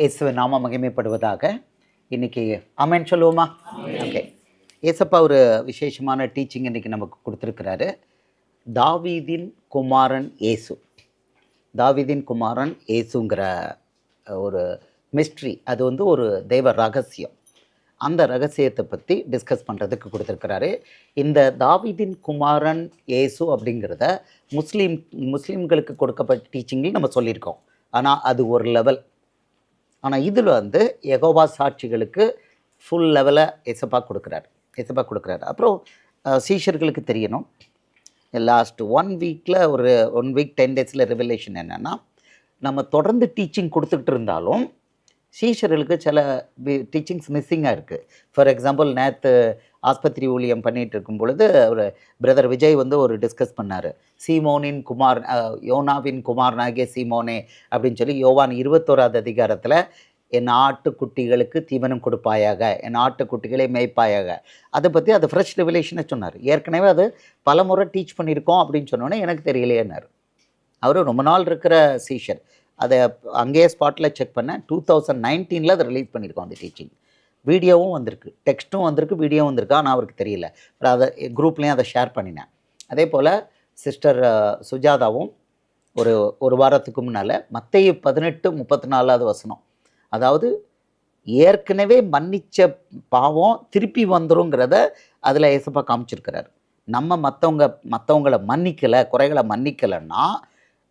இயேசுவின் நாம மகிமைப்படுவதாக இன்னைக்கு அமேன் சொல்லுவோமா? ஓகே ஏசப்பா ஒரு விசேஷமான டீச்சிங் இன்னைக்கு நமக்கு கொடுத்துருக்கிறாரு. தாவீதின் குமாரன் இயேசு. தாவீதின் குமாரன் இயேசுங்கிற ஒரு மிஸ்ட்ரி அது வந்து ஒரு தெய்வ ரகசியம். அந்த ரகசியத்தை பற்றி டிஸ்கஸ் பண்ணுறதுக்கு கொடுத்துருக்கிறாரு. இந்த தாவீதின் குமாரன் இயேசு அப்படிங்கிறத முஸ்லீம் முஸ்லீம்களுக்கு கொடுக்கப்பட்ட டீச்சிங்கில் நம்ம சொல்லியிருக்கோம். ஆனால் அது ஒரு லெவல் ஆனால் இதில் வந்து எகோபா சாட்சிகளுக்கு ஃபுல் லெவலில் எசப்பா கொடுக்குறாரு. எசப்பா கொடுக்குறாரு. அப்புறம் சீஷர்களுக்கு தெரியணும். லாஸ்ட் ஒன் வீக்கில் ஒரு ஒன் வீக் டென் டேஸில் ரெவலேஷன் என்னென்னா நம்ம தொடர்ந்து டீச்சிங் கொடுத்துக்கிட்டு இருந்தாலும் சீஷர்களுக்கு சில டீச்சிங்ஸ் மிஸ்ஸிங்காக இருக்குது ஃபார் எக்ஸாம்பிள் நேற்று ஆஸ்பத்திரி ஊழியம் பண்ணிகிட்டு இருக்கும் பொழுது ஒரு பிரதர் விஜய் வந்து ஒரு டிஸ்கஸ் பண்ணார். சீமோனின் குமார் யோனாவின் யோனாவின் நாகே சீமோனே அப்படின்னு சொல்லி யோவான் இருபத்தோராது அதிகாரத்தில் என் ஆட்டுக்குட்டிகளுக்கு தீவனம் கொடுப்பாயாக என் ஆட்டுக்குட்டிகளை மேய்ப்பாயாக. அதை பற்றி அது ஃப்ரெஷ் ரெவலேஷனை சொன்னார். ஏற்கனவே அது பல முறை டீச் பண்ணியிருக்கோம் அப்படின்னு சொன்னோன்னே எனக்கு தெரியலையேன்னாரு. அவர் ரொம்ப நாள் இருக்கிற சீஷர் அதை அங்கேயே ஸ்பாட்டில் செக் பண்ணேன் டூ தௌசண்ட் நைன்டீனில் அதை ரிலீஸ் பண்ணியிருக்கோம் அந்த டீச்சிங் வீடியோவும் வந்திருக்கு. டெக்ஸ்ட்டும் வந்திருக்கு வீடியோவும் வந்திருக்கு. ஆனால் அவருக்கு தெரியல. அப்புறம் அதை குரூப்லேயும் அதை ஷேர் பண்ணினேன். அதே போல் சிஸ்டர் சுஜாதாவும் ஒரு ஒரு வாரத்துக்கு முன்னால் மத்திய பதினெட்டு முப்பத்தி நாலாவது வசனம். அதாவது ஏற்கனவே மன்னிச்ச பாவம் திருப்பி வந்துருங்கிறத அதில் ஏசப்பா காமிச்சிருக்கிறார். நம்ம மற்றவங்க மற்றவங்களை மன்னிக்கலை குறைகளை மன்னிக்கலைன்னா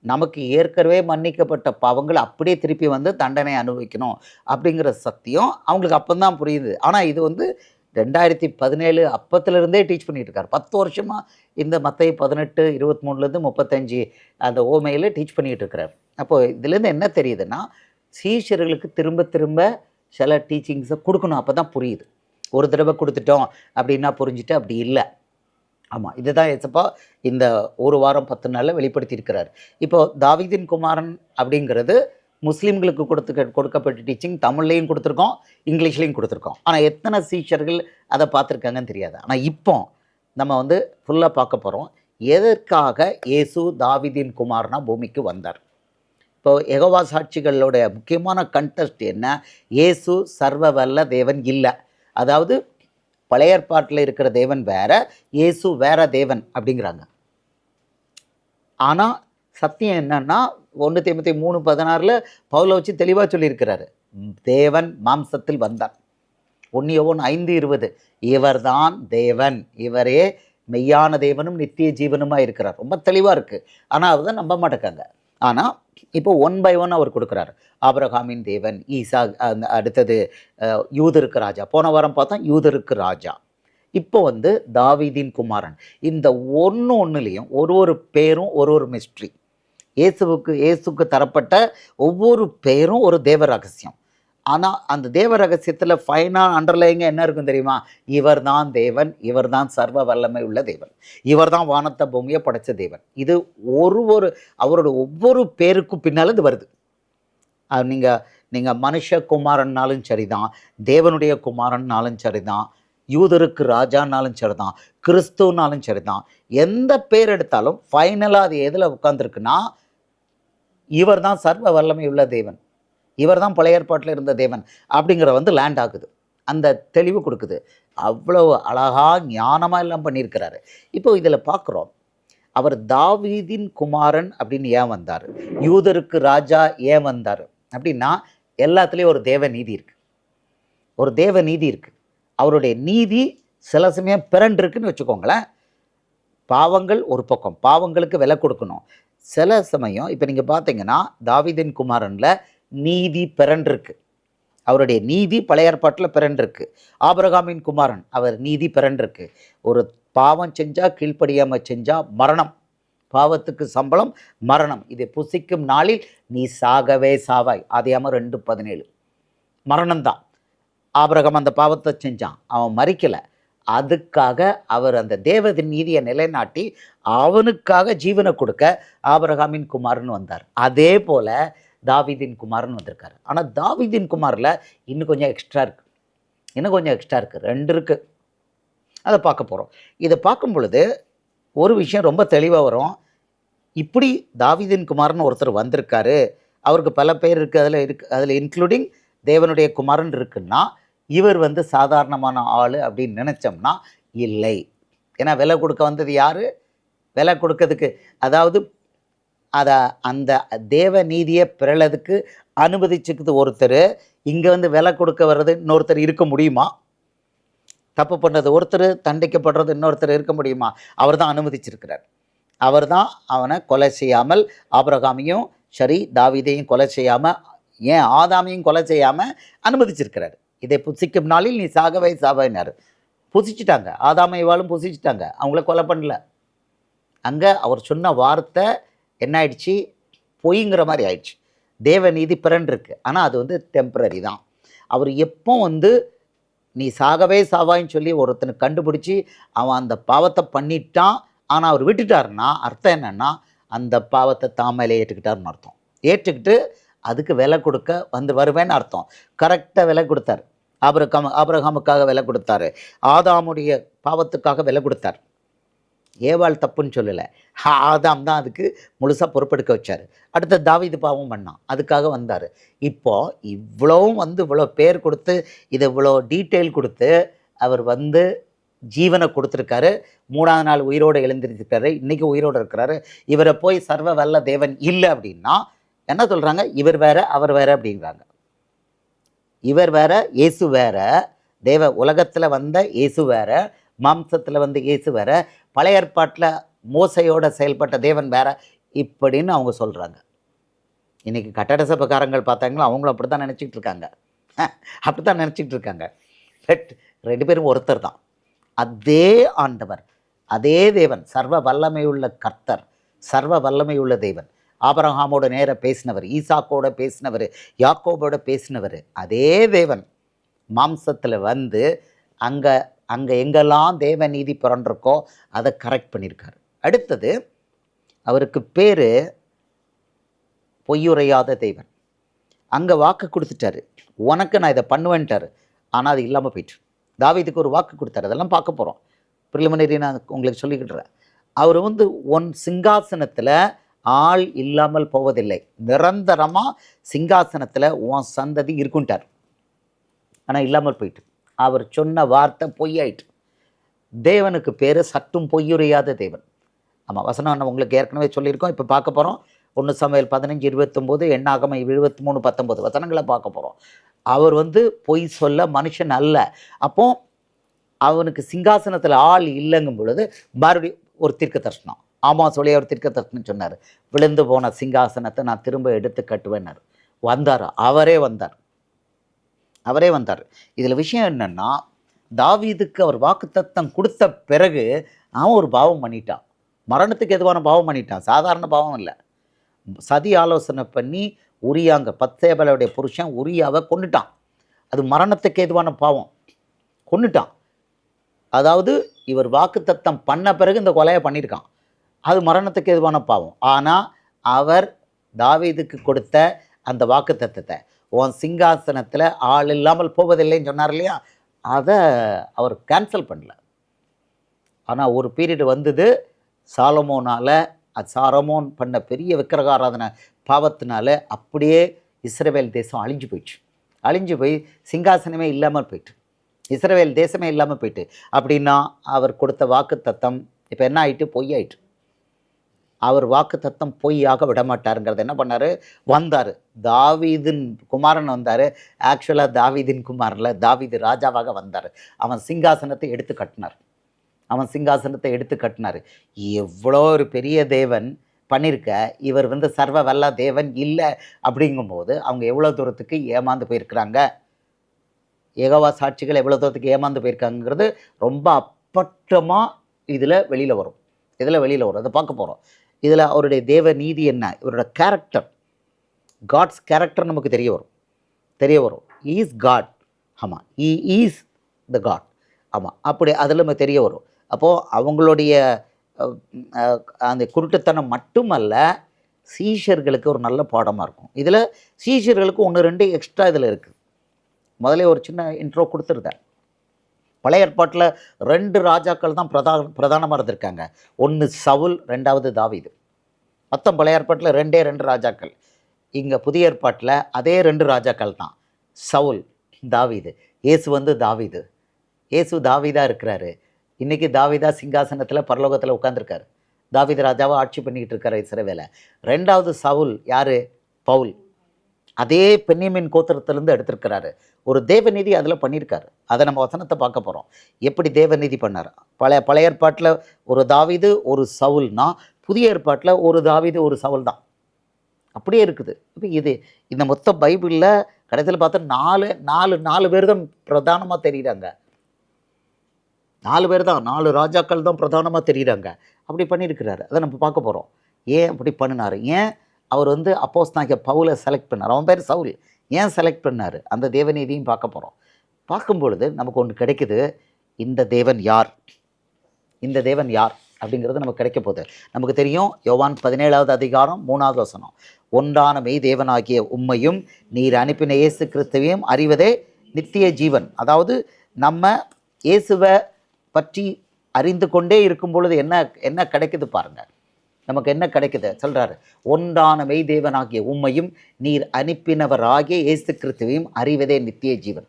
நமக்கு ஏற்கனவே மன்னிக்கப்பட்ட பாவங்கள் அப்படியே திருப்பி வந்து தண்டனை அனுபவிக்கணும் அப்படிங்கிற சத்தியம் அவங்களுக்கு அப்போ தான் புரியுது. ஆனால் இது வந்து ரெண்டாயிரத்தி பதினேழு அப்பத்துலேருந்தே டீச் பண்ணிகிட்டு இருக்கார் பத்து வருஷமாக இந்த மத்திய பதினெட்டு இருபத்தி மூணுலேருந்து முப்பத்தஞ்சு அந்த ஓமையில் டீச் பண்ணிகிட்டு இருக்கிறார் அப்போது இதுலேருந்து என்ன தெரியுதுன்னா சீஷர்களுக்கு திரும்ப திரும்ப சில டீச்சிங்ஸை கொடுக்கணும். அப்போ தான் புரியுது. ஒரு தடவை கொடுத்துட்டோம் அப்படின்னா புரிஞ்சுட்டு அப்படி இல்லை. ஆமாம் இதுதான் ஏசப்பா இந்த ஒரு வாரம் பத்து நாளில் வெளிப்படுத்தியிருக்கிறார். இப்போ தாவிதீன் குமாரன் அப்படிங்கிறது முஸ்லீம்களுக்கு கொடுத்து கொடுக்கப்பட்ட டீச்சிங் தமிழ்லேயும் கொடுத்துருக்கோம் இங்கிலீஷ்லேயும் கொடுத்துருக்கோம். ஆனால் எத்தனை சீஷர்கள் அதை பார்த்துருக்காங்கன்னு தெரியாது. ஆனால் இப்போ நம்ம வந்து ஃபுல்லாக பார்க்க போகிறோம் எதற்காக இயேசு தாவிதீன் குமார்னா பூமிக்கு வந்தார்? இப்போ எகவா சாட்சிகளோட முக்கியமான கண்டெஸ்ட் என்ன? இயேசு சர்வ வல்ல தேவன் இல்லை. அதாவது பழைய ஏற்பாட்டில் இருக்கிற தேவன் வேற இயேசு வேற தேவன் அப்படிங்கிறாங்க. ஆனால் சத்தியம் என்னன்னா ஒன்று தேமத்தி மூணு பதினாறில் பவுல வச்சு தெளிவாக சொல்லியிருக்கிறாரு. தேவன் மாம்சத்தில் வந்தார். ஒன்று ஐந்து இருபது. இவர்தான் தேவன். இவரே மெய்யான தேவனும் நித்திய ஜீவனுமாக இருக்கிறார் ரொம்ப தெளிவாக இருக்குது ஆனால் அதுதான் நம்ப மாட்டேக்காங்க ஆனால் இப்போ ஒன் பை ஒன் அவர் கொடுக்குறாரு. ஆபரகாமின் தேவன் ஈசா அந்த அடுத்தது யூதருக்கு ராஜா. போன வாரம் பார்த்தா யூதருக்கு ராஜா. இப்போ வந்து தாவீதின் குமாரன். இந்த ஒன்று ஒன்றுலேயும் ஒரு ஒரு பேரும் ஒரு ஒரு மிஸ்ட்ரி இயேசுவுக்கு இயேசுக்கு தரப்பட்ட ஒவ்வொரு பேரும் ஒரு தேவ ரகசியம். ஆனால் அந்த தேவ ரகசியத்தில் ஃபைனாக அண்டர்லைங்க என்ன இருக்கும் தெரியுமா? இவர் தான் தேவன் இவர் தான் சர்வ வல்லமை உள்ள தேவன். இவர் தான் வானத்தை பூமியை படைச்ச தேவன். இது ஒரு ஒரு அவரோட ஒவ்வொரு பேருக்கும் பின்னால் இது வருது. நீங்கள் நீங்கள் மனுஷ குமாரன்னாலும் சரிதான் தேவனுடைய குமாரன்னாலும் சரிதான் யூதருக்கு ராஜான்னாலும் சரிதான் சரி சரிதான். எந்த பேர் எடுத்தாலும் ஃபைனலாக அது எதில் உட்காந்துருக்குன்னா இவர் தான் சர்வ வல்லமை உள்ள தேவன். இவர் தான் பழைய ஏற்பாட்டில் இருந்த தேவன் அப்படிங்கிற வந்து லேண்ட் ஆகுது. அந்த தெளிவு கொடுக்குது. அவ்வளோ அழகாக ஞானமாக எல்லாம் பண்ணியிருக்கிறாரு. இப்போ இதில் பார்க்குறோம். அவர் தாவீதின் குமாரன் அப்படின்னு ஏன் வந்தார்? யூதருக்கு ராஜா ஏன் வந்தார்? அப்படின்னா எல்லாத்துலேயும் ஒரு தேவ நீதி இருக்குது ஒரு தேவ நீதி இருக்குது அவருடைய நீதி சில சமயம் பிறண்டிருக்குன்னு வச்சுக்கோங்களேன். பாவங்கள் ஒரு பக்கம் பாவங்களுக்கு விலை கொடுக்கணும். சில சமயம் இப்போ நீங்கள் பார்த்தீங்கன்னா தாவீதின் குமாரனில் நீதி பிறன்றிருக்கு. அவருடைய நீதி பழைய ஏற்பாட்டில் பிறன்றிருக்கு. ஆபிரகாமின் குமாரன் அவர் நீதி பிறன்றிருக்கு. ஒரு பாவம் செஞ்சால் கீழ்ப்படியாமல் செஞ்சால் மரணம். பாவத்துக்கு சம்பளம் மரணம். இதை புசிக்கும் நாளில் நீ சாகவே சாவாய். ஆதியாம ரெண்டு பதினேழு. மரணம்தான். ஆபிரகாம் அந்த பாவத்தை செஞ்சான். அவன் மறிக்கலை அதுக்காக அவர் அந்த தேவதின் நீதியை நிலைநாட்டி அவனுக்காக ஜீவனை கொடுக்க ஆபிரகாமின் குமாரன் வந்தார். அதே போல் தாவிதின் குமார்னு வந்திருக்காரு. ஆனால் தாவிதின் குமாரில் இன்னும் கொஞ்சம் எக்ஸ்ட்ரா இருக்குது இன்னும் கொஞ்சம் எக்ஸ்ட்ரா இருக்குது ரெண்டு இருக்குது அதை பார்க்க போகிறோம் இதை பார்க்கும் பொழுது ஒரு விஷயம் ரொம்ப தெளிவாக வரும். இப்படி தாவிதின் குமார்னு ஒருத்தர் வந்திருக்காரு. அவருக்கு பல பேர் இருக்குது அதில் இருக்கு. அதில் இன்க்ளூடிங் தேவனுடைய குமாரன் இருக்குன்னா இவர் வந்து சாதாரணமான ஆள் அப்படின்னு நினச்சோம்னா இல்லை. ஏன்னா விலை கொடுக்க வந்தது யார்? விலை கொடுக்கறதுக்கு அதாவது அதை அந்த தேவ நீதியை பிறளதுக்கு அனுமதிச்சுக்குது ஒருத்தர். இங்கே வந்து விலை கொடுக்க வர்றது இன்னொருத்தர் இருக்க முடியுமா? தப்பு பண்ணுறது ஒருத்தர் தண்டிக்கப்படுறது இன்னொருத்தர் இருக்க முடியுமா? அவர் தான் அனுமதிச்சிருக்கிறார். அவர் தான் அவனை கொலை செய்யாமல் ஆபிரகாமையும் சரி தாவிதையும் கொலை செய்யாமல் ஏன் ஆதாமையும் கொலை செய்யாமல் அனுமதிச்சிருக்கிறார். இதை புசிக்கும் நாளில் நீ சாகவே சாவைனார். புசிச்சிட்டாங்க. ஆதாமைவாலும் புசிச்சிட்டாங்க. அவங்கள கொலை பண்ணல. அங்கே அவர் சொன்ன வார்த்தை என்ன ஆயிடுச்சு பொய்ங்கிற மாதிரி ஆயிடுச்சு. தேவ நீதி பிறன்றிருக்கு ஆனால் அது வந்து டெம்பரரி தான். அவர் எப்போ வந்து நீ சாகவே சாவாயின்னு சொல்லி ஒருத்தனை கண்டுபிடிச்சி அவன் அந்த பாவத்தை பண்ணிட்டான். ஆனால் அவர் விட்டுட்டாருன்னா அர்த்தம் என்னன்னா அந்த பாவத்தை தாமையில ஏற்றுக்கிட்டாருன்னு அர்த்தம். ஏற்றுக்கிட்டு அதுக்கு விலை கொடுக்க வந்து வருவேன்னு அர்த்தம். கரெக்டாக விலை கொடுத்தார். ஆபிரகாம் ஆபிரகாமுக்காக விலை கொடுத்தாரு. ஆதாமுடைய பாவத்துக்காக விலை கொடுத்தார். ஏவாள் தப்புன்னு சொல்லலை. ஆதாம் தான் அதுக்கு முழுசாக பொறுப்பெடுக்க வச்சார். அடுத்த தாவிது பாவம் பண்ணான். அதுக்காக வந்தார். இப்போது இவ்வளோவும் வந்து இவ்வளோ பேர் கொடுத்து இதை இவ்வளோ டீட்டெயில் கொடுத்து அவர் வந்து ஜீவனை கொடுத்துருக்காரு. மூணாவது நாள் உயிரோடு எழுந்திருக்காரு இன்றைக்கி உயிரோடு இருக்கிறாரு. இவரை போய் சர்வ வல்ல தேவன் இல்லை அப்படின்னா என்ன சொல்கிறாங்க இவர் வேற அவர் வேற அப்படிங்கிறாங்க இவர் வேற இயேசு வேற. தேவ உலகத்தில் வந்த இயேசு வேற. மாம்சத்தில் வந்து இயேசு வேற. பழைய ஏற்பாட்டில் மோசையோட செயல்பட்ட தேவன் வேற இப்படின்னு அவங்க சொல்கிறாங்க இன்றைக்கி கட்டட சபைக்காரங்கள் பார்த்தாங்களோ? அவங்களும் அப்படி தான் நினச்சிக்கிட்டு இருக்காங்க. அப்படி தான் நினச்சிக்கிட்டு இருக்காங்க. பட் ரெண்டு பேரும் ஒருத்தர் தான். அதே ஆண்டவர் அதே தேவன் சர்வ வல்லமையுள்ள கர்த்தர் சர்வ வல்லமையுள்ள தேவன். ஆபரஹாமோட நேர பேசினவர் ஈசாக்கோட பேசினவர் யாக்கோபோட பேசினவர் அதே தேவன் மாம்சத்தில் வந்து அங்கே அங்கே எங்கெல்லாம் தேவ நீதி பிறண்டிருக்கோ அதை கரெக்ட் பண்ணியிருக்காரு அடுத்தது அவருக்கு பேர் பொய்யுரையாத தேவன். அங்கே வாக்கு கொடுத்துட்டாரு. உனக்கு நான் இதை பண்ணுவேன்ட்டாரு. ஆனால் அது இல்லாமல் போயிட்டு. தாவீதுக்கு ஒரு வாக்கு கொடுத்தாரு. அதெல்லாம் பார்க்க போகிறோம் ப்ரிலிமினரி நான் உங்களுக்கு சொல்லிக்கிட்டுறேன் அவர் வந்து ஒன் சிங்காசனத்தில் ஆள் இல்லாமல் போவதில்லை. நிரந்தரமாக சிங்காசனத்தில் உன் சந்ததி இருக்குன்ட்டார். ஆனால் இல்லாமல் போயிட்டு. அவர் சொன்ன வார்த்தை பொய்யாயிட்டு தேவனுக்கு பேர் சற்றும் பொய்யுறையாத தேவன். ஆமாம் வசனம் நம்ம உங்களுக்கு ஏற்கனவே சொல்லியிருக்கோம். இப்போ பார்க்க போகிறோம் ஒன்று சமையல் பதினஞ்சு இருபத்தொம்போது எண்ணாகம இருபத்தி மூணு பத்தொம்போது. வசனங்களை பார்க்க போகிறோம் அவர் வந்து பொய் சொல்ல மனுஷன் அல்ல. அப்போ அவனுக்கு சிங்காசனத்தில் ஆள் இல்லைங்கும் பொழுது மறுபடியும் ஒரு தீர்க்க தர்ஷனம் ஆமாம் சொல்லி அவர் தீர்க்க தர்ஷனம் சொன்னார். விழுந்து போன சிங்காசனத்தை நான் திரும்ப எடுத்து கட்டுவேன்னார். வந்தார்? அவரே வந்தார். அவரே வந்தார். இதில் விஷயம் என்னென்னா தாவீதுக்கு அவர் வாக்குத்தத்தம் கொடுத்த பிறகு அவன் ஒரு பாவம் பண்ணிட்டான். மரணத்துக்கு எதுவான பாவம் பண்ணிட்டான். சாதாரண பாவம் இல்லை. சதி ஆலோசனை பண்ணி உரியாங்க பத்தேபலுடைய புருஷன் உரியாவை கொண்டுட்டான் அது மரணத்துக்கு எதுவான பாவம்? கொண்டுட்டான் அதாவது இவர் வாக்குத்தத்தம் பண்ண பிறகு இந்த கொலையை பண்ணியிருக்கான் அது மரணத்துக்கு எதுவான பாவம்? ஆனால் அவர் தாவீதுக்கு கொடுத்த அந்த வாக்குத்தத்தத்தை. உன் சிங்காசனத்தில் ஆள் இல்லாமல் போவதில்லைன்னு சொன்னார் இல்லையா? அதை அவர் கேன்சல் பண்ணல. ஆனால் ஒரு பீரியடு வந்தது சாலமோனால் அது சாலமோன் பண்ண பெரிய விக்கிரகாராதனை பாவத்தினால அப்படியே இஸ்ரேவேல் தேசம் அழிஞ்சு போயிடுச்சு. அழிஞ்சு போய் சிங்காசனமே இல்லாமல் போயிட்டு இஸ்ரேவேல் தேசமே இல்லாமல் போயிட்டு அப்படின்னா அவர் கொடுத்த வாக்கு தத்தம் இப்போ என்ன ஆயிட்டு? பொய்யாயிட்டு அவர் வாக்கு தத்தம் பொய்யாக விடமாட்டாருங்கிறத என்ன பண்ணார்? வந்தார். தாவீதின் குமாரன் வந்தார். ஆக்சுவலாக தாவீதின் குமாரில் தாவீது ராஜாவாக வந்தார். அவன் சிங்காசனத்தை எடுத்து கட்டினார். அவன் சிங்காசனத்தை எடுத்து கட்டினார். எவ்வளோ ஒரு பெரிய தேவன் பண்ணியிருக்க இவர் வந்து சர்வ வல்ல தேவன் இல்லை அப்படிங்கும்போது அவங்க எவ்வளோ தூரத்துக்கு ஏமாந்து போயிருக்கிறாங்க? ஏகவா சாட்சிகள் எவ்வளோ தூரத்துக்கு ஏமாந்து போயிருக்காங்கிறது ரொம்ப அப்பட்டமாக இதில் வெளியில் வரும். இதில் வெளியில் வரும். அதை பார்க்க போகிறோம் இதில் அவருடைய தேவ நீதி என்ன? இவரோட கேரக்டர் காட்ஸ் கேரக்டர் நமக்கு தெரிய வரும். தெரிய வரும். ஈஸ் காட் ஆமாம் ஈ ஈஸ் த காட் ஆமாம் அப்படி அதில் நம்ம தெரிய வரும். அப்போது அவங்களுடைய அந்த குருட்டுத்தனம் மட்டுமல்ல சீஷர்களுக்கு ஒரு நல்ல பாடமாக இருக்கும். இதில் சீஷர்களுக்கு ஒன்று ரெண்டு எக்ஸ்ட்ரா இதில் இருக்குது முதல்ல ஒரு சின்ன இன்ட்ரோ கொடுத்துருந்தேன். பழைய ஏற்பாட்டில் ரெண்டு ராஜாக்கள் தான் பிரதான பிரதானமாக இருந்திருக்காங்க. ஒன்று சவுல் ரெண்டாவது தாவிது. மொத்தம் பழைய ஏற்பாட்டில் ரெண்டே ரெண்டு ராஜாக்கள். இங்கே புதிய ஏற்பாட்டில் அதே ரெண்டு ராஜாக்கள் தான். சவுல் தாவீது. இயேசு வந்து தாவிது. இயேசு தாவிதா இருக்கிறாரு. இன்றைக்கி தாவிதா சிங்காசனத்தில் பரலோகத்தில் உட்காந்துருக்காரு தாவித ராஜாவை ஆட்சி பண்ணிக்கிட்டு இருக்கிற இஸ்ரவேலை. ரெண்டாவது சவுல் யார்? பவுல். அதே பெண்ணியமின் கோத்திரத்திலேருந்து எடுத்திருக்கிறாரு. ஒரு தேவநீதி அதில் பண்ணியிருக்காரு. அதை நம்ம வசனத்தை பார்க்க போகிறோம் எப்படி தேவநீதி பண்ணார்? பழைய பழைய ஏற்பாட்டில் ஒரு தாவீது ஒரு சவுல்னா புதிய ஏற்பாட்டில் ஒரு தாவிது ஒரு சவுல் தான் அப்படியே இருக்குது. இப்போ இது இந்த மொத்த பைபிளில் கடைசியில் பார்த்தா நாலு நாலு நாலு பேர் தான் பிரதானமாக தெரியுறாங்க. நாலு பேர் தான் நாலு ராஜாக்கள் தான் பிரதானமாக தெரியுறாங்க. அப்படி பண்ணியிருக்கிறாரு. அதை நம்ம பார்க்க போகிறோம் ஏன் அப்படி பண்ணினார்? ஏன் அவர் வந்து அப்போஸ் நாங்க பவுலை செலக்ட் பண்ணார். அவன் பேர் சவுல். ஏன் செலக்ட் பண்ணார்? அந்த தேவநீதியும் பார்க்க போகிறோம் பார்க்கும் பொழுது நமக்கு ஒன்று கிடைக்குது. இந்த தேவன் யார்? இந்த தேவன் யார்? அப்படிங்கிறது நமக்கு கிடைக்க போகுது. நமக்கு தெரியும் யோவான் பதினேழாவது அதிகாரம் மூணாவது வசனம். ஒன்றான மெய் தேவனாகிய உண்மையும் நீர் அனுப்பின இயேசு கிறிஸ்துவையும் அறிவதே நித்திய ஜீவன். அதாவது நம்ம இயேசுவை பற்றி அறிந்து கொண்டே இருக்கும் பொழுது என்ன என்ன கிடைக்குது பாருங்கள் நமக்கு என்ன கிடைக்குது? சொல்கிறாரு ஒன்றான மெய் தேவனாகிய உம்மையும் நீர் அனுப்பினவராகிய இயேசு கிறிஸ்துவையும் அறிவதே நித்திய ஜீவன்.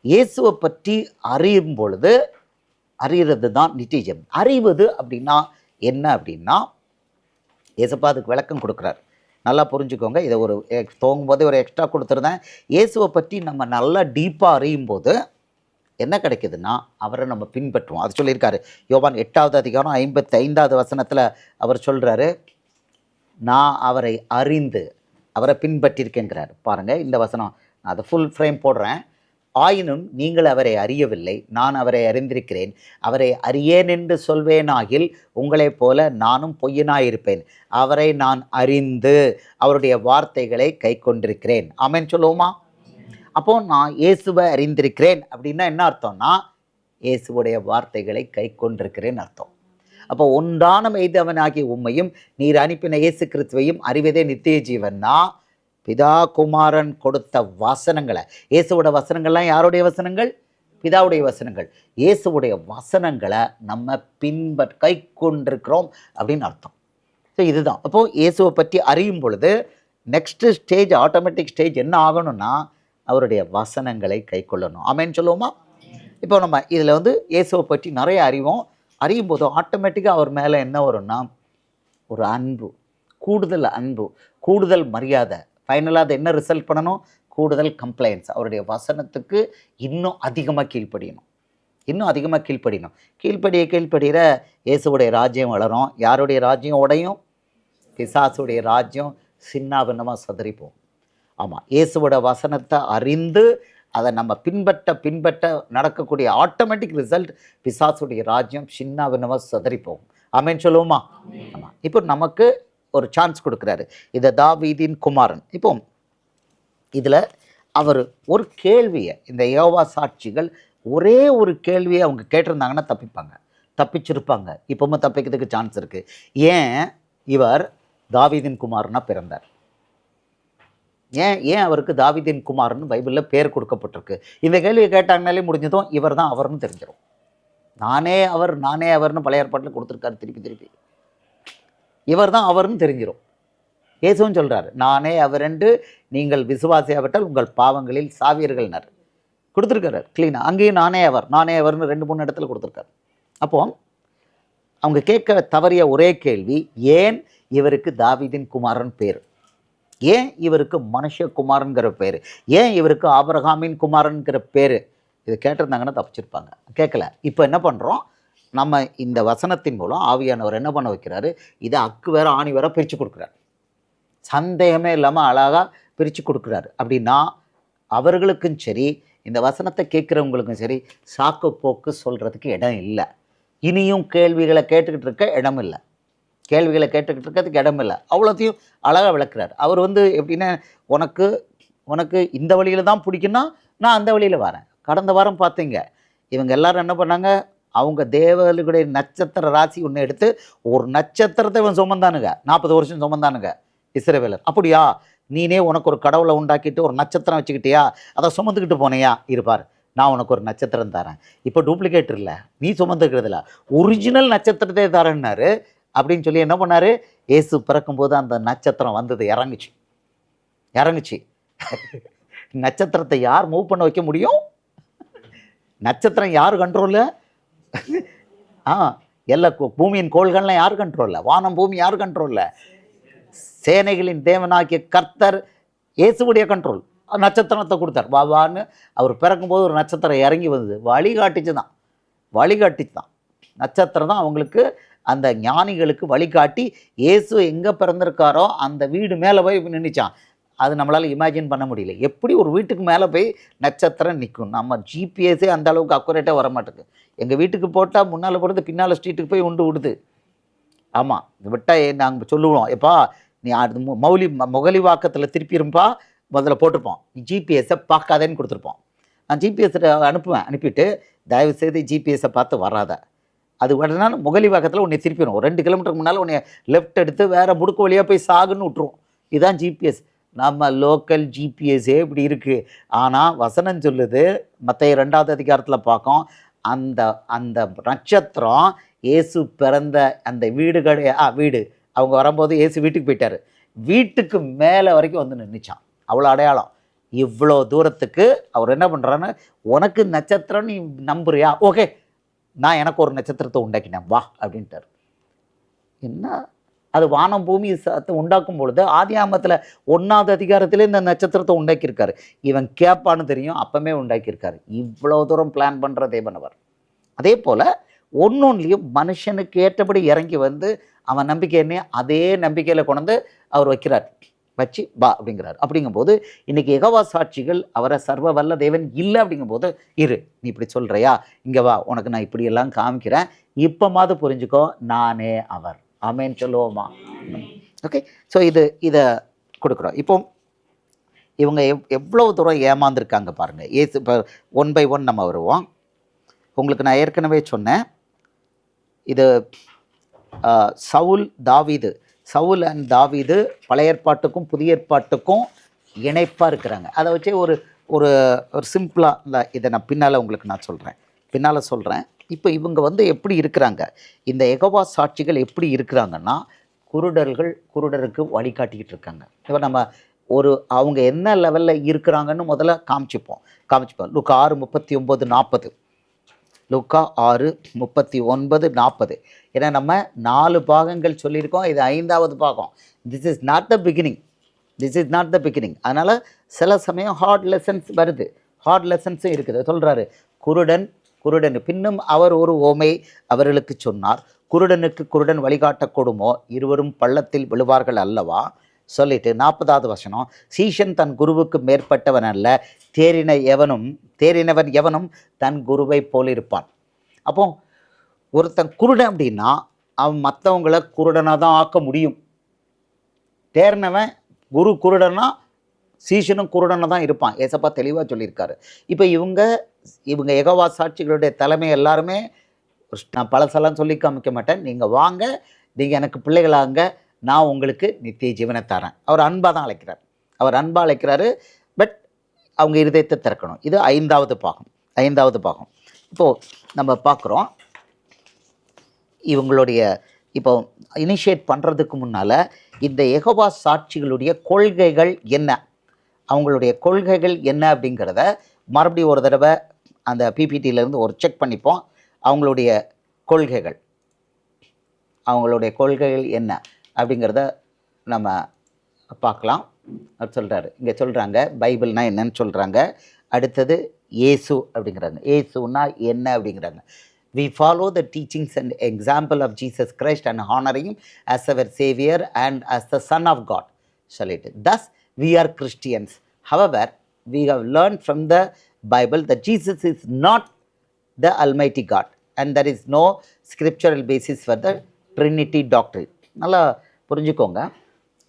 இயேசுவை பற்றி அறியும் பொழுது அறிகிறது தான் நித்திய ஜீவன். அறிவது அப்படின்னா என்ன அப்படின்னா இயேசப்பா அதுக்கு விளக்கம் கொடுக்குறாரு. நல்லா புரிஞ்சுக்கோங்க. இதை ஒரு எக்- துவங்கும் போதே ஒரு எக்ஸ்ட்ரா கொடுத்துருந்தேன். இயேசுவை பற்றி நம்ம நல்லா டீப்பாக அறியும் போது என்ன கிடைக்குதுன்னா அவரை நம்ம பின்பற்றுவோம். அது சொல்லியிருக்காரு. யோவான் எட்டாவது அதிகாரம் ஐம்பத்தி ஐந்தாவது வசனத்தில் அவர் சொல்கிறாரு நான் அவரை அறிந்து அவரை பின்பற்றியிருக்கேங்கிறார் பாருங்கள் இந்த வசனம். நான் அதை ஃபுல் ஃப்ரேம் போடுறேன். ஆயினும் நீங்கள் அவரை அறியவில்லை. நான் அவரை அறிந்திருக்கிறேன். அவரை அறியேன் என்று சொல்வேனாகில் உங்களைப் போல நானும் பொய்யனாயிருப்பேன். அவரை நான் அறிந்து அவருடைய வார்த்தைகளை கை கொண்டிருக்கிறேன் ஆமென் சொல்லுவோமா? அப்போ நான் இயேசுவை அறிந்திருக்கிறேன் அப்படின்னா என்ன அர்த்தம்னா இயேசுவுடைய வார்த்தைகளை கை கொண்டிருக்கிறேன் அர்த்தம். அப்போ ஒன்றான மெய்தவனாகிய உம்மையும் நீர் அனுப்பின இயேசு கிறிஸ்துவையும் அறிவதே நித்திய ஜீவன்னா பிதா குமாரன் கொடுத்த வசனங்களை. இயேசுவோட வசனங்கள்லாம் யாருடைய வசனங்கள்? பிதாவுடைய வசனங்கள். இயேசுவுடைய வசனங்களை நம்ம பின்பற் கை கொண்டிருக்கிறோம் அப்படின்னு அர்த்தம். ஸோ இதுதான். அப்போது இயேசுவை பற்றி அறியும் பொழுது நெக்ஸ்ட்டு ஸ்டேஜ் ஆட்டோமேட்டிக் ஸ்டேஜ் என்ன ஆகணும்னா அவருடைய வசனங்களை கை கொள்ளணும் ஆமேன்னு சொல்லுவோமா? இப்போ நம்ம இதில் வந்து இயேசுவை பற்றி நிறைய அறிவோம். அறியும் போது ஆட்டோமேட்டிக்காக அவர் மேலே என்ன வரும்னா ஒரு அன்பு கூடுதல் அன்பு கூடுதல் மரியாதை. ஃபைனலாக அதை என்ன ரிசல்ட் பண்ணணும்? கூடுதல் கம்ப்ளைண்ட்ஸ் அவருடைய வசனத்துக்கு இன்னும் அதிகமாக கீழ்ப்படியணும். இன்னும் அதிகமாக கீழ்ப்படியணும். கீழ்ப்படிய கீழ்ப்படுகிற இயேசுடைய ராஜ்யம் வளரும். யாருடைய ராஜ்யம் உடையும்? பிசாசுடைய ராஜ்யம் சின்னாபின்னமாக சதறிப்போம். ஆமாம் இயேசுவோட வசனத்தை அறிந்து அதை நம்ம பின்பற்ற பின்பற்ற நடக்கக்கூடிய ஆட்டோமேட்டிக் ரிசல்ட் பிசாசுடைய ராஜ்யம் சின்ன பின்னமாக சதறி போகும். ஆமேன்னு சொல்லுவோமா? ஆமாம் இப்போ நமக்கு ஒரு சான்ஸ் கொடுக்குறாரு. இதை தாவீதின் குமாரன். இப்போ இதில் அவர் ஒரு கேள்வியை இந்த யோவா சாட்சிகள் ஒரே ஒரு கேள்வியை அவங்க கேட்டிருந்தாங்கன்னா தப்பிப்பாங்க. தப்பிச்சிருப்பாங்க. இப்போவும் தப்பிக்கிறதுக்கு சான்ஸ் இருக்குது ஏன்? இவர் தாவீதின் குமாரனாக பிறந்தார். ஏன் ஏன் அவருக்கு தாவிதீன் குமார்னு பைபிளில் பேர் கொடுக்கப்பட்டிருக்கு? இந்த கேள்வியை கேட்டாங்கனாலே முடிஞ்சதும் இவர் தான் அவர்னு தெரிஞ்சிடும் நானே அவர் நானே அவர்னு பழைய ஏற்பாட்டில் கொடுத்துருக்காரு திருப்பி திருப்பி. இவர் தான் அவர்னு தெரிஞ்சிடும் இயேசுவும் சொல்கிறார் நானே அவரென்று நீங்கள் விசுவாசியாவிட்டால் உங்கள் பாவங்களில் சாவியர்கள்னர் கொடுத்துருக்காரு க்ளீனாக அங்கேயும் நானே அவர் நானே அவர்னு ரெண்டு மூணு இடத்துல கொடுத்துருக்காரு. அப்போ அவங்க கேட்க தவறிய ஒரே கேள்வி ஏன் இவருக்கு தாவிதின் குமாரன் பேர்? ஏன் இவருக்கு மனுஷகுமாரன்கிற பேர்? ஏன் இவருக்கு ஆபரகாமின் குமாரன்கிற பேர்? இது கேட்டிருந்தாங்கன்னா தப்பிச்சிருப்பாங்க. கேட்கல. இப்போ என்ன பண்ணுறோம் நம்ம இந்த வசனத்தின் மூலம் ஆவியானவர் என்ன பண்ண வைக்கிறாரு? இதை அக்கு வேற ஆணி வேற பிரித்து கொடுக்குறாரு. சந்தேகமே இல்லாமல் அழகாக பிரித்து கொடுக்குறாரு. அப்படின்னா அவர்களுக்கும் சரி இந்த வசனத்தை கேட்குறவங்களுக்கும் சரி சாக்கு போக்கு சொல்கிறதுக்கு இடம் இல்லை. இனியும் கேள்விகளை கேட்டுக்கிட்டு இருக்க இடம் இல்லை கேள்விகளை கேட்டுக்கிட்டு இருக்கிறதுக்கு இடமில்லை. அவ்வளோத்தையும் அழகாக விளக்குறாரு. அவர் வந்து எப்படின்னா உனக்கு உனக்கு இந்த வழியில் தான் பிடிக்குன்னா நான் அந்த வழியில் வரேன். கடந்த வாரம் பார்த்தீங்க. இவங்க எல்லாரும் என்ன பண்ணாங்க? அவங்க தேவர்களுடைய நட்சத்திர ராசி ஒன்று எடுத்து ஒரு நட்சத்திரத்தை இவன் சுமந்தானுங்க. நாற்பது வருஷம் சுமந்தானுங்க. இஸ்ரவேலர். அப்படியா? நீனே உனக்கு ஒரு கடவுளை உண்டாக்கிட்டு ஒரு நட்சத்திரம் வச்சுக்கிட்டியா? அதை சுமந்துக்கிட்டு போனையா? இருப்பார். நான் உனக்கு ஒரு நட்சத்திரம் தரேன். இப்போ டூப்ளிகேட் இல்லை. நீ சுமந்துக்கிறதுல ஒரிஜினல் நட்சத்திரத்தை தரேன்னாரு. அப்படின்னு சொல்லி என்ன பண்ணார்? ஏசு பிறக்கும்போது அந்த நட்சத்திரம் வந்தது இறங்குச்சு. இறங்குச்சு. நட்சத்திரத்தை யார் மூவ் பண்ண வைக்க முடியும்? நட்சத்திரம் யார் கண்ட்ரோலில் ஆ எல்லா பூமியின் கோள்கள்லாம் யார் கண்ட்ரோலில் வானம் பூமி யார் கண்ட்ரோலில் சேனைகளின் தேவனாகிய கர்த்தர் இயேசுடைய கண்ட்ரோல் நட்சத்திரத்தை கொடுத்தார். வா வான்னு அவர் பிறக்கும்போது ஒரு நட்சத்திரம் இறங்கி வந்தது. வழிகாட்டிச்சு தான் வழிகாட்டிச்சு தான் நட்சத்திரம் தான் அவங்களுக்கு அந்த ஞானிகளுக்கு வழிகாட்டி இயேசு எங்கே பிறந்திருக்காரோ அந்த வீடு மேலே போய் நின்றுச்சான் அது நம்மளால் இமேஜின் பண்ண முடியல. எப்படி ஒரு வீட்டுக்கு மேலே போய் நட்சத்திரம் நிற்கும் நம்ம ஜிபிஎஸ்ஸே அந்த அளவுக்கு அக்குரேட்டாக வர மாட்டேங்குது எங்கள் வீட்டுக்கு போட்டால் முன்னால் போடுறது பின்னால் ஸ்ட்ரீட்டுக்கு போய் உண்டு விடுது. ஆமாம் விட்டால் நாங்கள் சொல்லுவோம் எப்பா நீ அது மு- மௌலி முகலி வாக்கத்தில் திருப்பிரும்பா முதல்ல போட்டிருப்போம் நீ ஜிபிஎஸ்ஸை பார்க்காதேன்னு கொடுத்துருப்போம். நான் ஜிபிஎஸ் அனுப்புவேன் அனுப்பிட்டு தயவு செய்து ஜிபிஎஸ்ஸை பார்த்து வராத. அது உடனே முகலி பக்கத்தில் உன்னை திருப்பிடும் ஒரு ரெண்டு கிலோமீட்டருக்கு முன்னால் உன்னை லெஃப்ட் எடுத்து வேறு முடுக்கு வழியாக போய் சாகுன்னு விட்ருவோம் இதுதான் ஜிபிஎஸ் நம்ம லோக்கல் ஜிபிஎஸ்ஸே இப்படி இருக்குது ஆனால் வசனம் சொல்லுது மற்ற ரெண்டாவது அதிகாரத்தில் பார்க்கோம். அந்த அந்த நட்சத்திரம் இயேசு பிறந்த அந்த வீடு கடை ஆ வீடு. அவங்க வரும்போது இயேசு வீட்டுக்கு போயிட்டார். வீட்டுக்கு மேலே வரைக்கும் வந்து நின்றுச்சான் அவ்வளோ அடையாளம். இவ்வளோ தூரத்துக்கு அவர் என்ன பண்ணுறான்னு உனக்கு நட்சத்திரம் நீ நம்புறியா? ஓகே நான் எனக்கு ஒரு நட்சத்திரத்தை உண்டாக்கினேன் வா அப்படின்ட்டார். என்ன? அது வானம் பூமி சத்தை உண்டாக்கும் பொழுது ஆதி ஆமத்தில் ஒன்றாவது அதிகாரத்திலே இந்த நட்சத்திரத்தை உண்டாக்கியிருக்காரு. இவன் கேட்பான்னு தெரியும் அப்பமே உண்டாக்கியிருக்காரு. இவ்வளோ தூரம் பிளான் பண்ணுற தேவன் அவர். அதே போல் ஒன்னொன்லையும் மனுஷனுக்கு ஏற்றபடி இறங்கி வந்து அவன் நம்பிக்கை என்ன அதே நம்பிக்கையில் கொண்டு அவர் வைக்கிறார். வச்சு பா அப்படிங்கிறார். அப்படிங்கும்போது இன்னைக்கு எகவா சாட்சிகள் அவரை சர்வ வல்ல தேவன் இல்லை அப்படிங்கும்போது இரு நீ இப்படி சொல்கிறியா இங்கே வா உனக்கு நான் இப்படியெல்லாம் காமிக்கிறேன். இப்போமாவது புரிஞ்சுக்கோ நானே அவர். ஆமேன்னு சொல்லுவோமா? ஓகே ஸோ இது இதை கொடுக்குறோம். இப்போ இவங்க எவ் எவ்வளவு தூரம் ஏமாந்துருக்காங்க பாருங்கள் ஏசு இப்போ ஒன் பை ஒன் நம்ம வருவோம். உங்களுக்கு நான் ஏற்கனவே சொன்னேன். இது சவுல் தாவிது சவுல் அண்ட் தாவிது பழைய ஏற்பாட்டுக்கும் புதிய ஏற்பாட்டுக்கும் இணைப்பாக இருக்கிறாங்க. அதை வச்சு ஒரு ஒரு ஒரு சிம்பிளாக இல்லை இதை நான் பின்னால் உங்களுக்கு நான் சொல்கிறேன் பின்னால் சொல்கிறேன் இப்போ இவங்க வந்து எப்படி இருக்கிறாங்க? இந்த எகவா சாட்சிகள் எப்படி இருக்கிறாங்கன்னா குருடர்கள் குருடருக்கு வழிகாட்டிக்கிட்டு இருக்காங்க. இப்போ நம்ம ஒரு அவங்க என்ன லெவலில் இருக்கிறாங்கன்னு முதல்ல காமிச்சுப்போம். காமிச்சுப்போம். லுக்கா ஆறு முப்பத்தி ஒம்பது நாற்பது. லுக்கா ஆறு முப்பத்தி ஒன்பது நாற்பது. ஏன்னா நம்ம நாலு பாகங்கள் சொல்லியிருக்கோம். இது ஐந்தாவது பாகம். This is not the beginning this is not the beginning அதனால் சில சமயம் ஹார்ட் லெசன்ஸ் வருது. ஹார்ட் லெசன்ஸும் இருக்குது. சொல்கிறாரு குருடன் குருடன். பின்னும் அவர் ஒரு ஓமை அவர்களுக்கு சொன்னார். குருடனுக்கு குருடன் வழிகாட்டக்கூடுமோ இருவரும் பள்ளத்தில் விழுவார்கள் அல்லவா? சொல்லிட்டு நாற்பதாவது வசனம் சீஷன் தன் குருவுக்கு மேற்பட்டவன் அல்ல தேறின எவனும் தேறினவன் எவனும் தன் குருவை போலிருப்பான் அப்போ ஒருத்தன் குருடன் அப்படின்னா அவன் மற்றவங்கள குருடனாக தான் ஆக்க முடியும். தேர்னவன் குரு குருடனா சீஷனும் குருடனாக தான் இருப்பான். ஏசப்பா தெளிவாக சொல்லியிருக்காரு. இப்போ இவங்க இவங்க எகவா சாட்சிகளுடைய தலைமை எல்லாருமே நான் பழசெல்லாம் சொல்லி காமிக்க மாட்டேன். நீங்கள் வாங்க நீங்கள் எனக்கு பிள்ளைகளாங்க நான் உங்களுக்கு நித்திய ஜீவனை தரேன். அவர் அன்பாக தான் அழைக்கிறார். அவர் அன்பாக அழைக்கிறாரு பட் அவங்க இருதயத்தை திறக்கணும். இது ஐந்தாவது பாகம். ஐந்தாவது பாகம். இப்போது நம்ம பார்க்குறோம். இவங்களுடைய இப்போ இனிஷியேட் பண்ணுறதுக்கு முன்னால் இந்த எகோபா சாட்சிகளுடைய கொள்கைகள் என்ன? அவங்களுடைய கொள்கைகள் என்ன அப்படிங்கிறத மறுபடியும் ஒரு தடவை அந்த பிபிடியிலேருந்து ஒரு செக் பண்ணிப்போம். அவங்களுடைய கொள்கைகள். அவங்களுடைய கொள்கைகள் என்ன? அப்படிங்கிறத நம்ம பார்க்கலாம் அப்படி சொல்கிறாரு இங்கே சொல்கிறாங்க பைபிள்னால் என்னன்னு சொல்கிறாங்க அடுத்தது ஏசு அப்படிங்கிறாங்க ஏசுன்னா என்ன அப்படிங்கிறாங்க we follow the teachings and example of Jesus Christ and honouring as our saviour and as the son of God சொல்லிட்டு thus we are Christians however we have learn from the Bible the Jesus is not the almighty God and there is no scriptural basis for the Trinity doctrine நல்லா புரிஞ்சுக்கோங்க.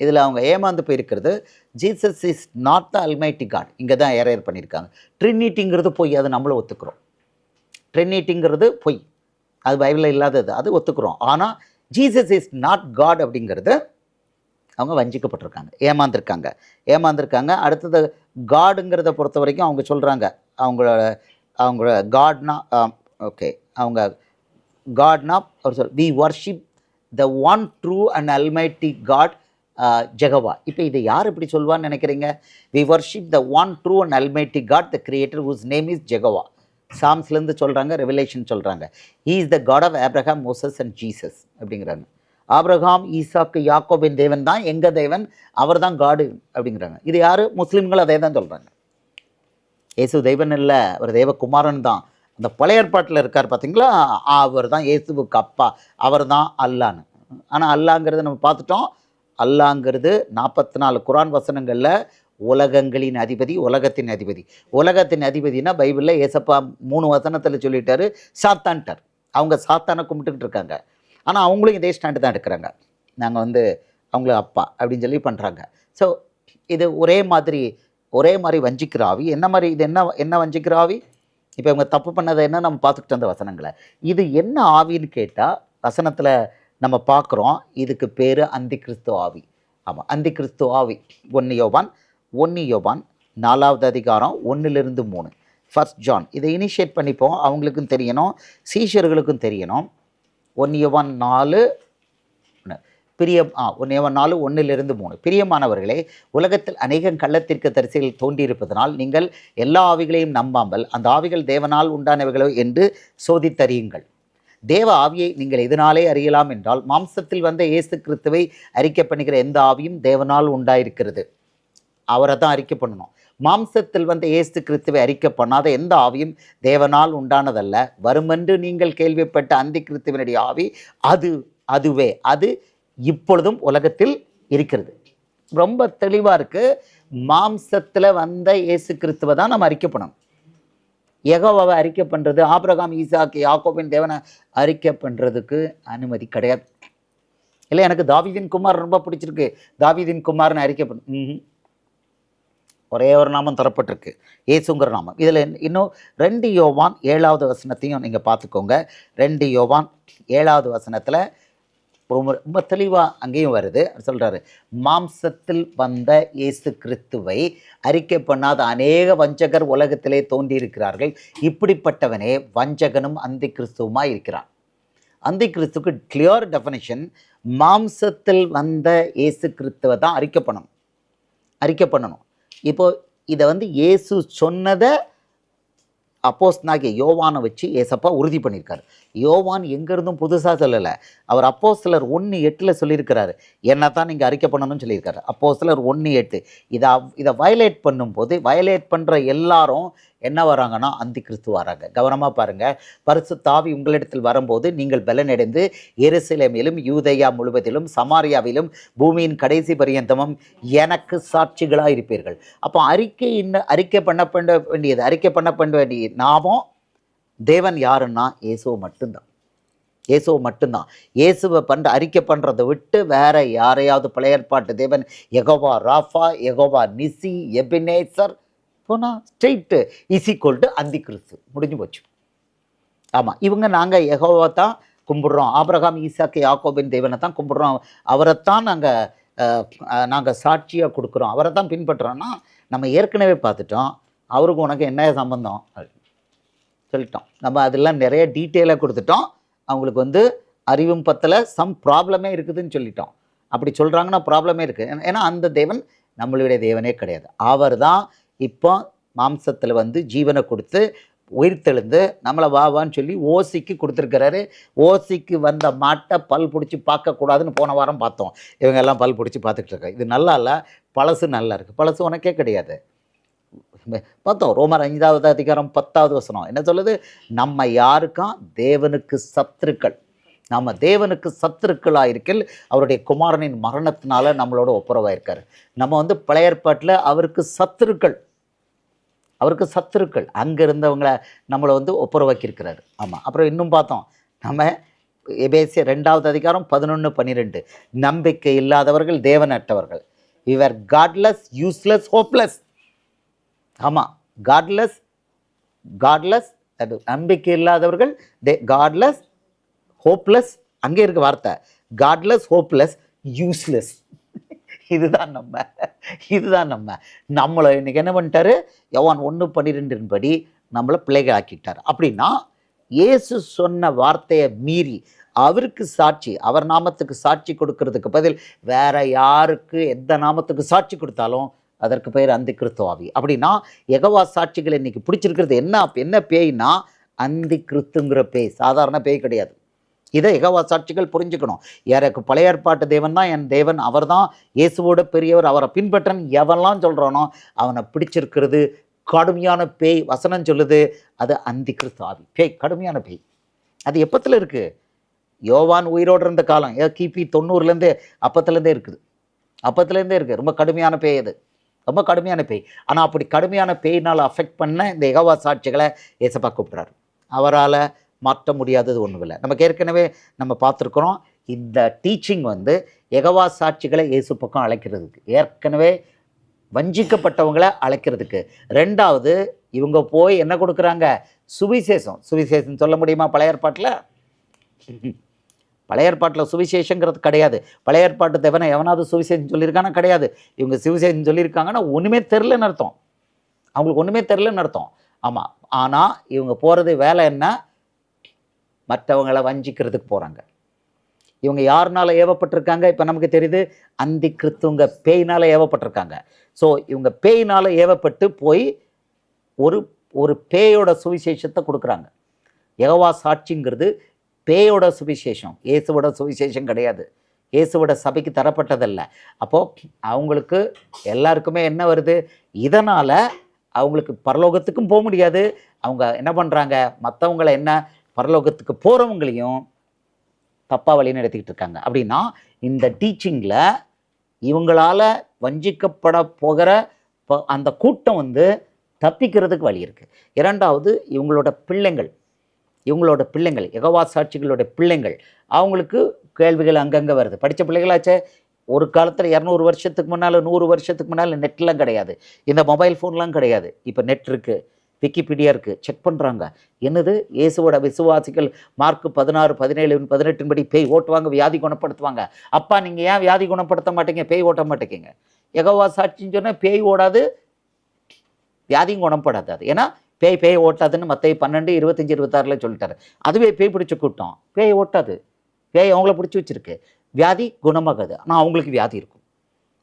இதில் அவங்க ஏமாந்து போயிருக்கிறது Jesus is not the almighty God இங்கே தான் ஏரையர் பண்ணியிருக்காங்க ட்ரினிட்டிங்கிறது பொய் அதை நம்மளும் ஒத்துக்கிறோம். ட்ரினிட்டிங்கிறது பொய். அது பைபிளில் இல்லாதது அது ஒத்துக்கிறோம். ஆனால் ஜீசஸ் இஸ் நாட் காட் அப்படிங்கிறது அவங்க வஞ்சிக்கப்பட்டிருக்காங்க. ஏமாந்துருக்காங்க. ஏமாந்துருக்காங்க. அடுத்தது காடுங்கிறத பொறுத்த வரைக்கும் அவங்க சொல்கிறாங்க அவங்களோட அவங்களோட காட்னா ஓகே அவங்க காட்னா அவர் சொல் we worship the one true and almighty God Jehovah இப்போ இதை யார் இப்படி சொல்வான்னு நினைக்கிறீங்க? We worship the one true and almighty God the creator whose name is Jehovah சாம்ஸ்லேருந்து சொல்கிறாங்க ரெவலேஷன் சொல்கிறாங்க he is the God of Abraham Moses and Jesus அப்படிங்கிறாங்க. Abraham ஈசாக்கு யாக்கோபின் தேவன் தான் எங்கள் தேவன்? அவர் தான் காடு அப்படிங்கிறாங்க. இது யார்? முஸ்லீம்கள் அதே தான் சொல்கிறாங்க இயேசு தெய்வன் இல்லை அவர் தேவகுமாரன் தான். அந்த பழைய ஏற்பாட்டில் இருக்கார் பார்த்தீங்களா? அவர் தான் இயேசுவுக்கு அப்பா. அவர் தான் அல்லான்னு. ஆனால் அல்லாங்கிறது நம்ம பார்த்துட்டோம். அல்லாங்கிறது நாற்பத்தி நாலு குரான் வசனங்களில் உலகங்களின் அதிபதி உலகத்தின் அதிபதி. உலகத்தின் அதிபதினா பைபிளில் ஏசப்பா மூணு வசனத்தில் சொல்லிட்டாரு சாத்தான்ட்டார். அவங்க சாத்தானை கும்பிட்டுக்கிட்டு இருக்காங்க. ஆனால் அவங்களும் இதே ஸ்டாண்டு தான் எடுக்கிறாங்க. நாங்கள் வந்து அவங்கள அப்பா அப்படின்னு சொல்லி பண்ணுறாங்க ஸோ இது ஒரே மாதிரி ஒரே மாதிரி வஞ்சிக்கிற ஆவி. என்ன மாதிரி இது என்ன என்ன வஞ்சிக்கிற ஆவி? இப்போ இவங்க தப்பு பண்ணதை என்ன நம்ம பார்த்துக்கிட்டு அந்த வசனங்களை? இது என்ன ஆவின்னு கேட்டால் வசனத்தில் நம்ம பார்க்குறோம் இதுக்கு பேர் அந்தி கிறிஸ்து ஆவி. ஆமாம் அந்தி கிறிஸ்து ஆவி. ஒன்று யோவான் ஒன்று யோவான் நாலாவது அதிகாரம் ஒன்றுலேருந்து மூணு. ஃபர்ஸ்ட் ஜான் இதை இனிஷியேட் பண்ணிப்போம் அவங்களுக்கும் தெரியணும் சீஷர்களுக்கும் தெரியணும். ஒன்று யோவான் நாலு பிரிய பிரியம் ஆ நாலு ஒன்றிலிருந்து மூணு. பிரியமானவர்களே உலகத்தில் அநேகம் கள்ளத்திற்கு தரிசையில் தோன்றியிருப்பதனால் நீங்கள் எல்லா ஆவிகளையும் நம்பாமல் அந்த ஆவிகள் தேவனால் உண்டானவைகளோ என்று சோதித்தறியுங்கள். தேவ ஆவியை நீங்கள் எதனாலே அறியலாம் என்றால் மாம்சத்தில் வந்த இயேசு கிறிஸ்துவை அறிக்கை பண்ணுகிற எந்த ஆவியும் தேவனால் உண்டாயிருக்கிறது. அவரை தான் அறிக்கை பண்ணணும் மாம்சத்தில் வந்த ஏசு கிறிஸ்துவை அறிக்கை பண்ணாத எந்த ஆவியும் தேவனால் உண்டானதல்ல. வருமென்று நீங்கள் கேள்விப்பட்ட அந்தி கிறிஸ்துவனுடைய ஆவி அது அதுவே. அது இப்பொழுதும் உலகத்தில் இருக்கிறது. ரொம்ப தெளிவாக இருக்குது மாம்சத்தில் வந்த இயேசு கிறிஸ்துவை தான் நம்ம அறிக்கை பண்ணணும். யெகோவாவை அறிக்கை பண்ணுறது ஆப்ரகாம் ஈசாக்கு யாக்கோபின் தேவனை அறிக்கை பண்ணுறதுக்கு அனுமதி கிடையாது. இல்லை எனக்கு தாவிதின் குமார் ரொம்ப பிடிச்சிருக்கு. தாவிதின் குமார்னு அறிக்கை பண்ண. ஒரே ஒரு நாமம் தரப்பட்டிருக்கு. ஏசுங்கிற நாமம். இதில் இன்னும் ரெண்டு யோவான் ஏழாவது வசனத்தையும் நீங்கள் பார்த்துக்கோங்க. ரெண்டு யோவான் ஏழாவது வசனத்தில் ரொம்ப ரொம்ப தெளிவாக அங்கேயும் வருது. சொல்கிறாரு மாம்சத்தில் வந்த இயேசு கிறிஸ்துவை அறிக்கை பண்ணாத அநேக வஞ்சகர் உலகத்திலே தோன்றியிருக்கிறார்கள். இப்படிப்பட்டவனே வஞ்சகனும் அந்தி கிறிஸ்துவமாக இருக்கிறான். அந்தி கிறிஸ்துக்கு கிளியர் டெஃபனிஷன் மாம்சத்தில் வந்த இயேசு கிறிஸ்துவை தான் அறிக்கை பண்ணணும். அறிக்கை பண்ணணும். இப்போது இதை வந்து இயேசு சொன்னதை அப்போஸ்தனாகிய யோவானை வச்சு ஏசப்பா உறுதி பண்ணியிருக்காரு. யோவான் எங்கேருந்தும் புதுசாக சொல்லலை. அவர் அப்போ சிலர் ஒன்று எட்டில் சொல்லியிருக்கிறாரு. என்ன தான் நீங்கள் அறிக்கை பண்ணணும்னு சொல்லியிருக்காரு. அப்போ சிலர் ஒன்று எட்டு. இதை இதை வயலேட் பண்ணும்போது வயலேட் பண்ணுற எல்லாரும் என்ன வராங்கன்னா அந்தி கிறிஸ்து வராங்க. கவனமாக பாருங்கள் பரிசு தாவி உங்களிடத்தில் வரும்போது நீங்கள் பலனடைந்து எருசலேமிலும் யூதையா முழுவதிலும் சமாரியாவிலும் பூமியின் கடைசி பரியந்தமும் எனக்கு சாட்சிகளாக இருப்பீர்கள். அப்போ அறிக்கை இன்ன அறிக்கை பண்ண பண்ண வேண்டியது அறிக்கை பண்ண பண்ண வேண்டிய நாமும் தேவன் யாருன்னா? இயேசு மட்டும்தான். இயேசுவை மட்டும்தான். இயேசுவை பண்ற அறிக்கை பண்ணுறதை விட்டு வேற யாரையாவது பழைய ஏற்பாட்டு தேவன் Jehovah Rapha Jehovah Nissi Ebenezer போனால் ஸ்ட்ரெயிட்டு இசிக்கோல் டு அந்தி கிறிஸ்து முடிஞ்சு போச்சு. ஆமாம் இவங்க நாங்கள் எகோவா தான் கும்பிட்றோம். ஆபரகாம் ஈசாக்கு யாக்கோபின் தேவனை தான் கும்பிட்றோம். அவரைத்தான் நாங்கள் நாங்கள் சாட்சியாக கொடுக்குறோம். அவரை தான் பின்பற்றுறோன்னா நம்ம ஏற்கனவே பார்த்துட்டோம். அவருக்கு உனக்கு என்ன சம்பந்தம்? சொல்லிட்டோம். நம்ம அதெல்லாம் நிறைய டீட்டெயிலாக கொடுத்துட்டோம். அவங்களுக்கு வந்து அறிவும் பத்தில் சம் ப்ராப்ளமே இருக்குதுன்னு சொல்லிட்டோம். அப்படி சொல்கிறாங்கன்னா ப்ராப்ளமே இருக்குது ஏன்னா அந்த தேவன் நம்மளுடைய தேவனே கிடையாது. அவர் தான் இப்போ மாம்சத்தில் வந்து ஜீவனை கொடுத்து உயிர்த்தெழுந்து நம்மளை வா வான்னு சொல்லி ஓசிக்கு கொடுத்துருக்கிறாரு. ஓசிக்கு வந்த மாட்டை பல் பிடிச்சி பார்க்கக்கூடாதுன்னு போன வாரம் பார்த்தோம். இவங்க எல்லாம் பல் பிடிச்சி பார்த்துக்கிட்டு இருக்காங்க. இது நல்லா இல்லை பழசு நல்லா இருக்குது பழசு உனக்கே கிடையாது. பார்த்தோம் ரோமர் ஐந்தாவது அதிகாரம் பத்தாவது வசனம். என்ன சொல்லுது? நம்ம யாருக்கும் தேவனுக்கு சத்துருக்கள். நம்ம தேவனுக்கு சத்துருக்களாக இருக்கில் அவருடைய குமாரனின் மரணத்தினால நம்மளோட ஒப்புரவாயிருக்காரு. நம்ம வந்து பழைய ஏற்பாட்டில் அவருக்கு சத்துருக்கள். அவருக்கு சத்துருக்கள். அங்கே இருந்தவங்களை நம்மளை வந்து ஒப்புரவாக்கியிருக்கிறாரு. ஆமாம் அப்புறம் இன்னும் பார்த்தோம். நம்ம எபேசிய ரெண்டாவது அதிகாரம் பதினொன்று பன்னிரெண்டு. நம்பிக்கை இல்லாதவர்கள் தேவனற்றவர்கள். இவர் காட்லெஸ் யூஸ்லெஸ் ஹோப்லெஸ் ஆமாம் காட்லெஸ் காட்லெஸ் அது நம்பிக்கை இல்லாதவர்கள் தே காட்லெஸ் ஹோப்லெஸ் அங்கே இருக்க வார்த்தை. காட்லெஸ் ஹோப்லெஸ் யூஸ்லெஸ் இதுதான் நம்ம. இதுதான் நம்ம. நம்மளை இன்றைக்கி என்ன பண்ணிட்டாரு? யவான் ஒன்று பன்னிரெண்டின் படி நம்மளை பிள்ளைகள் ஆக்கிட்டார் அப்படின்னா இயேசு சொன்ன வார்த்தையை மீறி அவருக்கு சாட்சி அவர் நாமத்துக்கு சாட்சி கொடுக்கறதுக்கு பதில் வேற யாருக்கு எந்த நாமத்துக்கு சாட்சி கொடுத்தாலும் அதற்கு பெயர் அந்தி கிறிஸ்துவாவி அப்படின்னா எகவா சாட்சிகள் இன்னைக்கு பிடிச்சிருக்கிறது என்ன என்ன பேய்னா அந்தி கிறிஸ்துங்கிற பேய். சாதாரண பேய் கிடையாது. இதை எகவா சாட்சிகள் புரிஞ்சுக்கணும். எனக்கு பழைய ஏற்பாட்டு தேவன் தான் என் தேவன் அவர் தான் இயேசுவோட பெரியவர் அவரை பின்பற்றன் எவன்லாம் சொல்கிறானோ அவனை பிடிச்சிருக்கிறது கடுமையான பேய் வசனம் சொல்லுது அது அந்தி கிறிஸ்தாவி பேய் கடுமையான பேய். அது எப்பத்தில் இருக்குது யோவான் உயிரோடு இருந்த காலம். ஏ கிபி தொண்ணூறுலேருந்தே அப்பத்துலேருந்தே இருக்குது. அப்பத்துலேருந்தே இருக்குது ரொம்ப கடுமையான பேய் அது. ரொம்ப கடுமையான பேய். ஆனால் அப்படி கடுமையான பேயினால் அஃபெக்ட் பண்ண இந்த எகவா சாட்சிகளை ஏசப்பா கூப்பிட்றாரு. அவரால் மாற்ற முடியாதது ஒன்றும் இல்லை நமக்கு ஏற்கனவே நம்ம பார்த்துருக்குறோம் இந்த டீச்சிங் வந்து எகவா சாட்சிகளை இயேசு பக்கம் அழைக்கிறதுக்கு ஏற்கனவே வஞ்சிக்கப்பட்டவங்களை அழைக்கிறதுக்கு. ரெண்டாவது இவங்க போய் என்ன கொடுக்குறாங்க? சுவிசேஷம். சுவிசேஷம் சொல்ல முடியுமா பழைய ஏற்பாட்டில்? பழைய ஏற்பாட்டில் சுவிசேஷங்கிறது கிடையாது. பழைய ஏற்பாட்டு தேவனை எவனாவது சுவிசேஷம் சொல்லியிருக்கானா? கிடையாது. இவங்க சுவிசேஷம் சொல்லியிருக்காங்கன்னா ஒன்றுமே தெரிலன்னு அர்த்தம். அவங்களுக்கு ஒன்றுமே தெரிலன்னு அர்த்தம். ஆமாம் ஆனால் இவங்க போகிறது வேலை என்ன? மற்றவங்களை வஞ்சிக்கிறதுக்கு போகிறாங்க இவங்க யாருனால ஏவப்பட்டிருக்காங்க? இப்போ நமக்கு தெரியுது அந்தி கிறித்துவங்க பேயினால் ஏவப்பட்டிருக்காங்க. ஸோ இவங்க பேயினால் ஏவப்பட்டு போய் ஒரு ஒரு பேயோட சுவிசேஷத்தை கொடுக்குறாங்க. யெகோவா சாட்சிங்கிறது பேயோட சுவிசேஷம். இயேசுவோட சுவிசேஷம் கிடையாது. இயேசுவோட சபைக்கு தரப்பட்டதல்ல. அப்போது அவங்களுக்கு எல்லாருக்குமே என்ன வருது? இதனால் அவங்களுக்கு பரலோகத்துக்கும் போக முடியாது. அவங்க என்ன பண்ணுறாங்க மற்றவங்களை என்ன பரலோகத்துக்கு போகிறவங்களையும் தப்பாக வழி நடத்திக்கிட்டு இருக்காங்க. அப்படின்னா இந்த டீச்சிங்கில் இவங்களால் வஞ்சிக்கப்பட போகிற ப- அந்த கூட்டம் வந்து தப்பிக்கிறதுக்கு வழி இருக்குது இரண்டாவது இவங்களோட பிள்ளைங்கள் இவங்களோட பிள்ளைங்கள் எகவா சாட்சிகளோட பிள்ளைங்கள் அவங்களுக்கு கேள்விகள் அங்கங்கே வருது. படித்த பிள்ளைகளாச்சே ஒரு காலத்தில் இரநூறு வருஷத்துக்கு முன்னால் நூறு வருஷத்துக்கு முன்னால் நெட்லாம் கிடையாது. இந்த மொபைல் ஃபோன்லாம் கிடையாது. இப்போ நெட் இருக்குது விக்கிபீடியா இருக்குது செக் பண்ணுறாங்க என்னது? இயேசுவோட விசுவாசிகள் மார்க் பதினாறு பதினேழு பதினெட்டின் படி பேய் ஓட்டுவாங்க வியாதி குணப்படுத்துவாங்க. அப்பா நீங்கள் ஏன் வியாதி குணப்படுத்த மாட்டீங்க? பேய் ஓட்ட மாட்டேங்க. எகவா சாட்சின்னு சொன்னால் பேய் ஓடாது வியாதியும் குணப்படாது அது ஏன்னா பேய் பேய் ஓட்டாதுன்னு மற்ற பன்னெண்டு இருபத்தஞ்சி இருபத்தாறில் சொல்லிட்டாரு. அதுவே பேய் பிடிச்ச கூட்டம். பேய் ஓட்டாது. பேய் அவங்கள பிடிச்சி வச்சிருக்கு. வியாதி குணமாகாது. ஆனால் அவங்களுக்கு வியாதி இருக்கும்.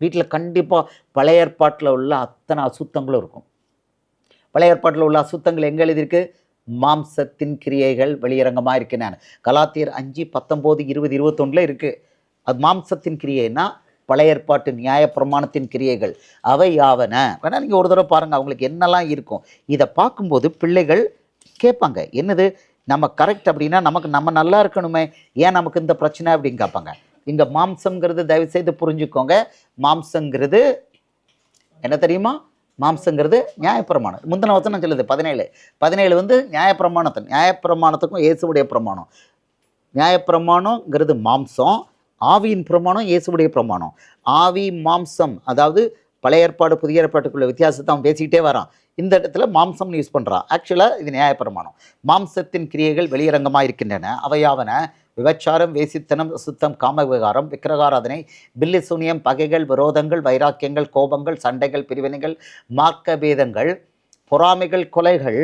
வீட்டில் கண்டிப்பாக பழைய ஏற்பாட்டில் உள்ள அத்தனை அசுத்தங்களும் இருக்கும். பழைய ஏற்பாட்டில் உள்ள அசுத்தங்கள் எங்கே எழுதியிருக்கு மாம்சத்தின் கிரியைகள் வெளியரங்கமாக இருக்கின்றன கலாத்தியர் அஞ்சு பத்தொம்போது இருபது இருபத்தொன்னில் இருக்குது அது மாம்சத்தின் கிரியைன்னா பழைய ஏற்பாட்டு நியாய பிரமாணத்தின் கிரியைகள். அவை யாவன? வேணால் நீங்கள் ஒரு தடவை பாருங்கள் அவங்களுக்கு என்னெல்லாம் இருக்கும். இதை பார்க்கும்போது பிள்ளைகள் கேட்பாங்க என்னது? நம்ம கரெக்ட் அப்படின்னா நமக்கு நம்ம நல்லா இருக்கணுமே ஏன் நமக்கு இந்த பிரச்சனை அப்படின்னு கேட்பாங்க. இங்கே மாம்சங்கிறது தயவுசெய்து புரிஞ்சுக்கோங்க. மாம்சங்கிறது என்ன தெரியுமா? மாம்சங்கிறது நியாயப்பிரமாணம். முந்தின வசனம் சொல்லுது பதினேழு. பதினேழு வந்து நியாயப்பிரமாணத்தின் நியாயப்பிரமாணத்துக்கும் இயேசுடைய பிரமாணம். நியாயப்பிரமாணங்கிறது மாம்சம் ஆவியின் பிரமாணம் இயேசுவுடைய பிரமாணம். ஆவி மாம்சம் அதாவது பழைய ஏற்பாடு புதிய ஏற்பாட்டுக்குள்ள வித்தியாசத்தை அவன் பேசிக்கிட்டே வரான். இந்த இடத்துல மாம்சம்னு யூஸ் பண்ணுறான் ஆக்சுவலாக இது நியாயப்பிரமாணம். மாம்சத்தின் கிரியைகள் வெளியரங்கமாக இருக்கின்றன அவையாவன விபச்சாரம் வேசித்தனம் சுத்தம் காம விவகாரம் விக்கிரகாராதனை பில்லி சூனியம் பகைகள் விரோதங்கள் வைராக்கியங்கள் கோபங்கள் சண்டைகள் பிரிவினைகள் மார்க்க பேதங்கள் பொறாமைகள் கொலைகள்